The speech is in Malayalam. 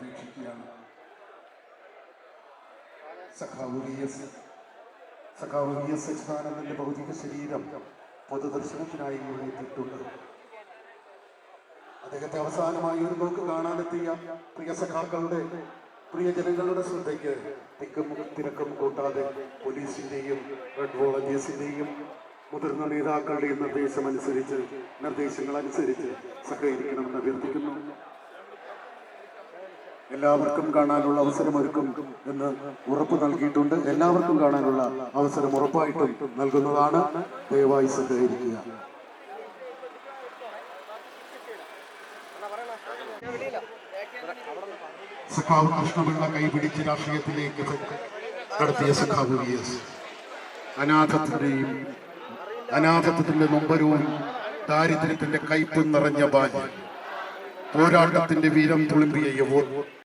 അപേക്ഷിക്കുകയാണ്. സഖാവ് വി എസ് സഖാവ് വി എസ് അച്യുതാനന്ദന്റെ ഭൗതിക ശരീരം പൊതുദർശനത്തിനായി ഇവിടെ എത്തിയിട്ടുണ്ട്. അദ്ദേഹത്തെ അവസാനമായി ഒരു നോക്ക് കാണാനെത്തിയ പ്രിയ സഖാക്കളുടെ പ്രിയ ജനങ്ങളുടെ ശ്രദ്ധയ്ക്ക് തിക്കും തിരക്കും കൂട്ടാതെ പോലീസിന്റെയും റെഡ് വോളണ്ടിയേഴ്സിന്റെയും മുതിർന്ന നേതാക്കളുടെയും നിർദ്ദേശം അനുസരിച്ച് നിർദ്ദേശങ്ങൾ അനുസരിച്ച് സഹകരിക്കണമെന്ന് അഭ്യർത്ഥിക്കുന്നു. എല്ലാവർക്കും കാണാനുള്ള അവസരം ഒരുക്കും എന്ന് ഉറപ്പ് നൽകിയിട്ടുണ്ട്. എല്ലാവർക്കും കാണാനുള്ള അവസരം ഉറപ്പായിട്ടും നൽകുന്നതാണ്. ദയവായി സഹകരിക്കുക. സഖാവ് കൃഷ്ണപിള്ള കൈപിടിച്ച് രാഷ്ട്രീയത്തിലേക്ക് നടത്തിയ സഖാവ് വി എസ്. അനാഥത്തിന്റെയും അനാഥത്വത്തിന്റെ നൊമ്പരവും ദാരിദ്ര്യത്തിന്റെ കയ്പും നിറഞ്ഞ ബാല്യം. പോരാട്ടത്തിന്റെ വീരം തുളുമ്പിയ യുവ